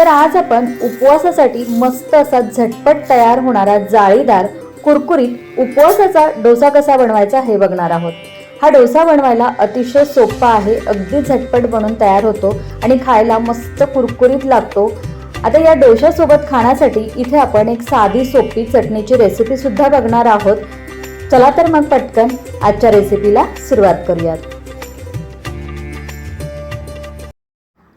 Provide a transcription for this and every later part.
तर आज आपण उपवासासाठी मस्त असा झटपट तयार होणारा जाळीदार कुरकुरीत उपवासाचा डोसा कसा बनवायचा हे बघणार आहोत. हा डोसा बनवायला अतिशय सोपा आहे अगदी झटपट बनून तयार होतो आणि खायला मस्त कुरकुरीत लागतो. आता या डोशासोबत खाण्यासाठी इथे आपण एक साधी सोपी चटणीची रेसिपी सुद्धा बघणार आहोत. चला तर मग पटकन आजच्या रेसिपीला सुरुवात करूयात.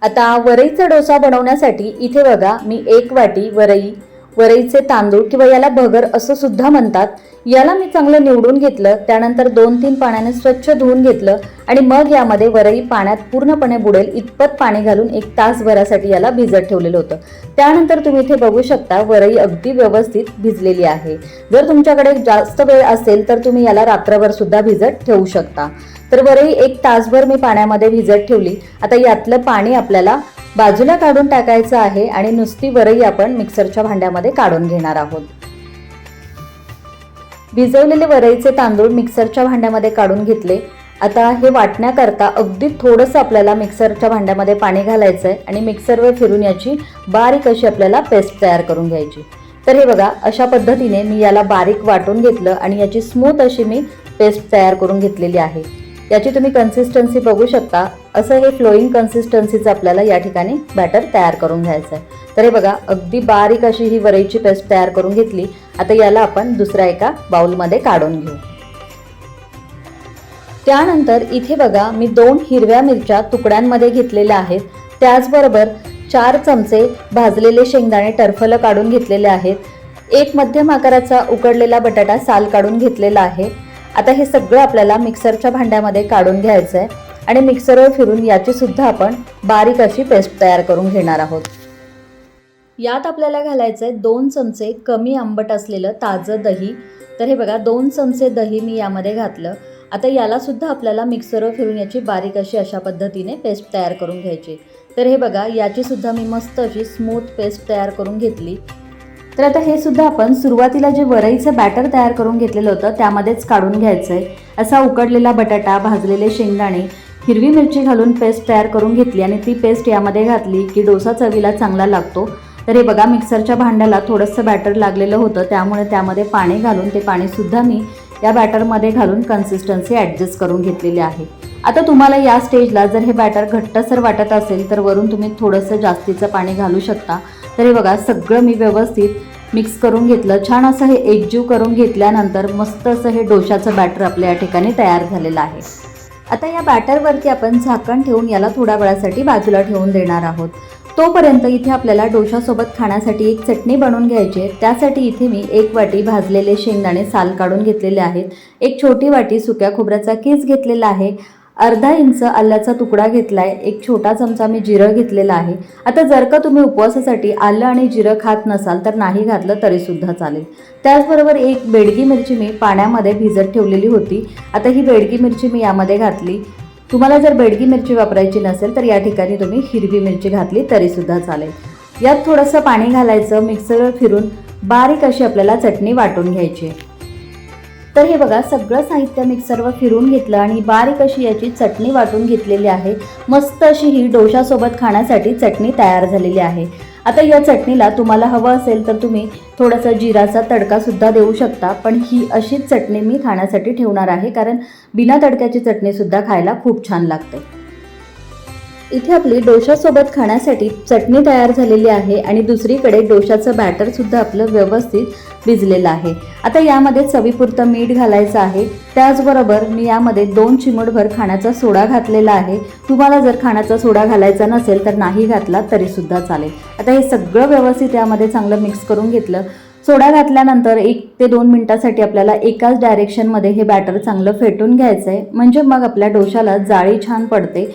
आता वरईचा डोसा बनवण्यासाठी इथे बघा मी एक वाटी वरई वरईचे तांदूळ किंवा याला भगर असं सुद्धा म्हणतात. याला मी चांगलं निवडून घेतलं त्यानंतर दोन तीन पाण्याने स्वच्छ धुवून घेतलं आणि मग यामध्ये वरई पाण्यात पूर्णपणे बुडेल इतपत पाणी घालून एक तासभरासाठी याला भिजत ठेवलेलं होतं. त्यानंतर तुम्ही इथे बघू शकता वरई अगदी व्यवस्थित भिजलेली आहे. जर तुमच्याकडे जास्त वेळ असेल तर तुम्ही याला रात्रभर सुद्धा भिजत ठेवू शकता. तर वरई एक तासभर मी पाण्यामध्ये भिजत ठेवली. आता यातलं पाणी आपल्याला बाजूला काढून टाकायचं आहे आणि नुसती वरई आपण मिक्सरच्या भांड्यामध्ये काढून घेणार आहोत. भिजवलेले वरईचे तांदूळ मिक्सरच्या भांड्यामध्ये काढून घेतले. आता हे वाटण्याकरता अगदी थोडंसं आपल्याला मिक्सरच्या भांड्यामध्ये पाणी घालायचं आहे आणि मिक्सरवर फिरून याची बारीक अशी आपल्याला पेस्ट तयार करून घ्यायची. तर हे बघा अशा पद्धतीने मी याला बारीक वाटून घेतलं आणि याची स्मूथ अशी मी पेस्ट तयार करून घेतलेली आहे. याची तुम्ही कन्सिस्टन्सी बघू शकता. असं हे फ्लोईंग कन्सिस्टन्सीचं आपल्याला या ठिकाणी बॅटर तयार करून घ्यायचं आहे तर हे बघा अगदी बारीक अशी ही वरईची पेस्ट तयार करून घेतली. आता याला आपण दुसऱ्या एका बाउलमध्ये काढून घेऊ. त्यानंतर इथे बघा मी दोन हिरव्या मिरच्या तुकड्यांमध्ये घेतलेल्या आहेत. त्याचबरोबर चार चमचे भाजलेले शेंगदाणे टरफलं काढून घेतलेले आहेत. एक मध्यम आकाराचा उकडलेला बटाटा साल काढून घेतलेला आहे. आता हे सगळं आपल्याला मिक्सरच्या भांड्यामध्ये काढून घ्यायचं आहे आणि मिक्सरवर फिरून याची सुद्धा आपण बारीक अशी पेस्ट तयार करून घेणार आहोत. यात आपल्याला घालायचं आहे दोन चमचे कमी आंबट असलेलं ताजं दही. तर हे बघा दोन चमचे दही मी यामध्ये घातलं. आता याला सुद्धा आपल्याला मिक्सरवर फिरून याची बारीक अशी अशा पद्धतीने पेस्ट तयार करून घ्यायची. तर हे बघा याची सुद्धा मी मस्त अशी स्मूथ पेस्ट तयार करून घेतली. तर आता हे सुद्धा आपण सुरुवातीला जे वरईचं बॅटर तयार करून घेतलेलं होतं त्यामध्येच काढून घ्यायचं आहे असा उकडलेला बटाटा भाजलेले शेंगदाणे हिरवी मिरची घालून पेस्ट तयार करून घेतली आणि ती पेस्ट यामध्ये घातली की डोसा चवीला चांगला लागतो. तर हे बघा मिक्सरच्या भांड्याला थोडंसं बॅटर लागलेलं होतं त्यामुळे त्यामध्ये पाणी घालून ते पाणीसुद्धा मी या बॅटरमध्ये घालून कन्सिस्टन्सी ॲडजस्ट करून घेतलेली आहे. आता तुम्हाला या स्टेजला जर हे बॅटर घट्टसर वाटत असेल तर वरून तुम्ही थोडंसं जास्तीचं पाणी घालू शकता. तर हे बघा सगळं मी व्यवस्थित मिक्स करून घेतलं. छान असं हे एकजीव करून घेतल्यानंतर मस्त असं हे डोशाचं बॅटर आपल्या या ठिकाणी तयार झालेलं आहे. आता या बॅटरवरती आपण झाकण ठेवून याला थोड्या वेळासाठी बाजूला ठेवून देणार आहोत. तोपर्यंत इथे आपल्याला डोशासोबत खाण्यासाठी एक चटणी बनवून घ्यायची आहे. त्यासाठी इथे मी एक वाटी भाजलेले शेंगदाणे साल काढून घेतलेले आहेत. एक छोटी वाटी सुक्या खोबऱ्याचा किस घेतलेला आहे. अर्धा इंच आल्याचा तुकडा घेतला आहे एक छोटा चमचा मी जिरं घेतलेला आहे. आता जर का तुम्ही उपवासासाठी आलं आणि जिरं खात नसाल तर नाही घातलं तरीसुद्धा चालेल. त्याचबरोबर एक बेडगी मिरची मी पाण्यामध्ये भिजत ठेवलेली होती. आता ही बेडगी मिरची मी यामध्ये घातली. तुम्हाला जर बेडगी मिरची वापरायची नसेल तर या ठिकाणी तुम्ही हिरवी मिरची घातली तरीसुद्धा चालेल. यात थोडंसं पाणी घालायचं मिक्सरवर फिरून बारीक अशी आपल्याला चटणी वाटून घ्यायची आहे. तर हे बघा सगळं साहित्य मिक्सरवर फिरून घेतलं आणि बारीक अशी याची चटणी वाटून घेतलेली आहे. मस्त अशी ही डोशासोबत खाण्यासाठी चटणी तयार झालेली आहे. आता या चटणीला तुम्हाला हवं असेल तर तुम्ही थोडासा जिराचा तडकासुद्धा देऊ शकता पण ही अशीच चटणी मी खाण्यासाठी ठेवणार आहे कारण बिना तडक्याची चटणीसुद्धा खायला खूप छान लागते. इथे आपली डोशासोबत खाण्यासाठी चटणी तयार झालेली आहे आणि दुसरीकडे डोशाचं बॅटरसुद्धा आपलं व्यवस्थित भिजलेलं आहे. आता यामध्ये चवीपुरतं मीठ घालायचं आहे. त्याचबरोबर मी यामध्ये दोन चिमटभर खाण्याचा सोडा घातलेला आहे. तुम्हाला जर खाण्याचा सोडा घालायचा नसेल तर नाही घातला तरीसुद्धा चालेल. आता हे सगळं व्यवस्थित यामध्ये चांगलं मिक्स करून घेतलं. सोडा घातल्यानंतर एक ते दोन मिनिटासाठी आपल्याला एकाच डायरेक्शनमध्ये हे बॅटर चांगलं फेटून घ्यायचं आहे म्हणजे मग आपल्या डोशाला जाळी छान पडते.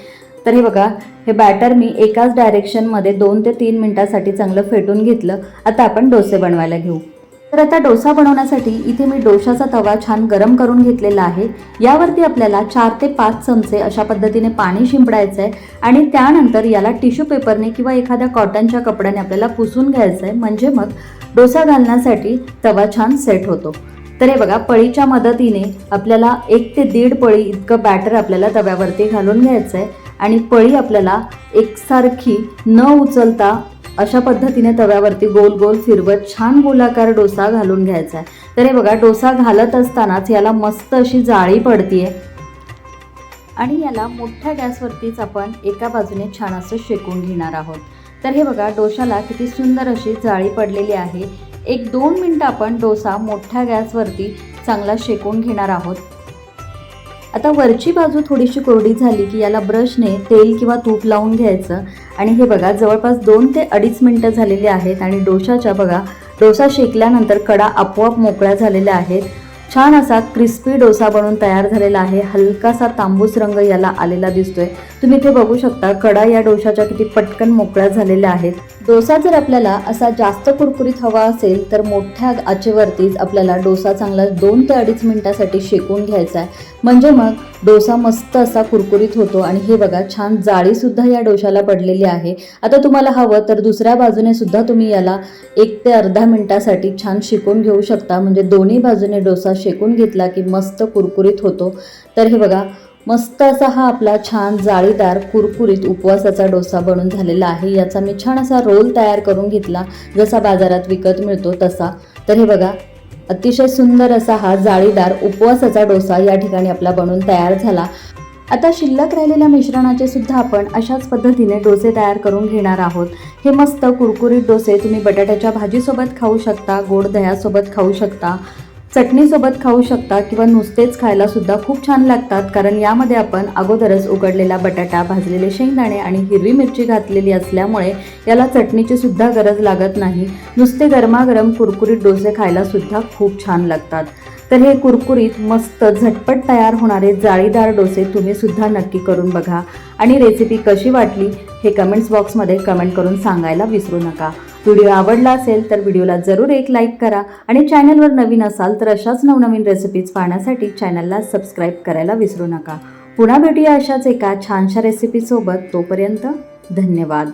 तर हे बघा हे बॅटर मी एकाच डायरेक्शनमध्ये दोन ते तीन मिनिटासाठी चांगलं फेटून घेतलं. आता आपण डोसे बनवायला घेऊ. तर आता डोसा बनवण्यासाठी इथे मी डोशाचा तवा छान गरम करून घेतलेला आहे. यावरती आपल्याला चार ते पाच चमचे अशा पद्धतीने पाणी शिंपडायचं आहे आणि त्यानंतर याला टिश्यू पेपरने किंवा एखाद्या कॉटनच्या कपड्याने आपल्याला पुसून घ्यायचं आहे म्हणजे मग डोसा घालण्यासाठी तवा छान सेट होतो. तर हे बघा पळीच्या मदतीने आपल्याला एक ते दीड पळी इतकं बॅटर आपल्याला तव्यावरती घालून घ्यायचं आहे आणि पळी आपल्याला एकसारखी न उचलता अशा पद्धतीने तव्यावरती गोल गोल फिरवत छान गोलाकार डोसा घालून घ्यायचा आहे. तर हे बघा डोसा घालत असतानाच याला मस्त अशी जाळी पडतीये. आणि याला मोठ्या गॅसवरतीच आपण एका बाजूने छान असं शेकून घेणार आहोत. तर हे बघा डोशाला किती सुंदर अशी जाळी पडलेली आहे. एक दोन मिनटं आपण डोसा मोठ्या गॅसवरती चांगला शेकून घेणार आहोत. आता वरची बाजू थोडीशी कोरडी झाली की याला ब्रशने तेल किंवा तूप लावून घ्यायचं. आणि हे बघा जवळपास दोन ते अडीच मिनटं झालेली आहेत आणि डोशाच्या बघा डोसा शेकल्यानंतर कडा आपोआप मोकळ्या झालेल्या आहेत. छान असा क्रिस्पी डोसा बनून तयार झालेला आहे. हलकासा तांबूस रंग याला आलेला दिसतोय. तुम्ही इथे बघू शकता कडा या डोशाच्या किती पटकन मोकळ्या झालेल्या आहेत. डोसा जर आपल्याला असा जास्त कुरकुरीत हवा असेल तर मोठ्या आचेवरतीच आपल्याला डोसा चांगला दोन ते अडीच मिनिटासाठी शेकून घ्यायचा आहे. म्हणजे मग डोसा मस्त असा कुरकुरीत होतो आणि हे बघा छान जाळीसुद्धा या डोशाला पडलेली आहे. आता तुम्हाला हवं तर दुसऱ्या बाजूने सुद्धा तुम्ही याला एक ते अर्धा मिनिटासाठी छान शिकून घेऊ शकता. म्हणजे दोन्ही बाजूने डोसा शेकून घेतला की मस्त कुरकुरीत होतो. तर हे बघा मस्त असा हा आपला छान जाळीदार कुरकुरीत उपवासाचा डोसा बनून झालेला आहे. याचा मी छान असा रोल तयार करून घेतला. जसा बाजारात विकत मिळतो तसा. तर हे बघा अतिशय सुंदर असा हा जाळीदार उपवासाचा डोसा या ठिकाणी आपला बनून तयार झाला. आता शिल्लक राहिलेल्या मिश्रणाचे सुद्धा आपण अशाच पद्धतीने डोसे तयार करून घेणार आहोत. हे मस्त कुरकुरीत डोसे तुम्ही बटाट्याच्या भाजीसोबत खाऊ शकता गोड दह्यासोबत खाऊ शकता. चटणीसोबत खाऊ शकता किंवा नुसतेच खायला सुद्धा खूप छान लागतात कारण यामध्ये आपण अगोदरच उकडलेला बटाटा भाजलेले शेंगदाणे आणि हिरवी मिरची घातलेली असल्यामुळे याला चटणीची सुद्धा गरज लागत नाही. नुसते गरमागरम कुरकुरीत डोसे खायला सुद्धा खूप छान लागतात. तर हे कुरकुरीत मस्त झटपट तयार होणारे जाळीदार डोसे तुम्ही सुद्धा नक्की करून बघा. आणि रेसिपी कशी वाटली हे कमेंट्स बॉक्समध्ये कमेंट करून सांगायला विसरू नका. व्हिडिओ आवडला असेल तर व्हिडिओला जरूर एक लाईक करा आणि चॅनलवर नवीन असाल तर अशाच नवनवीन रेसिपीज पाहण्यासाठी चॅनलला सबस्क्राईब करायला विसरू नका. पुन्हा भेटूया अशाच एका छानशा रेसिपीसोबत तोपर्यंत धन्यवाद.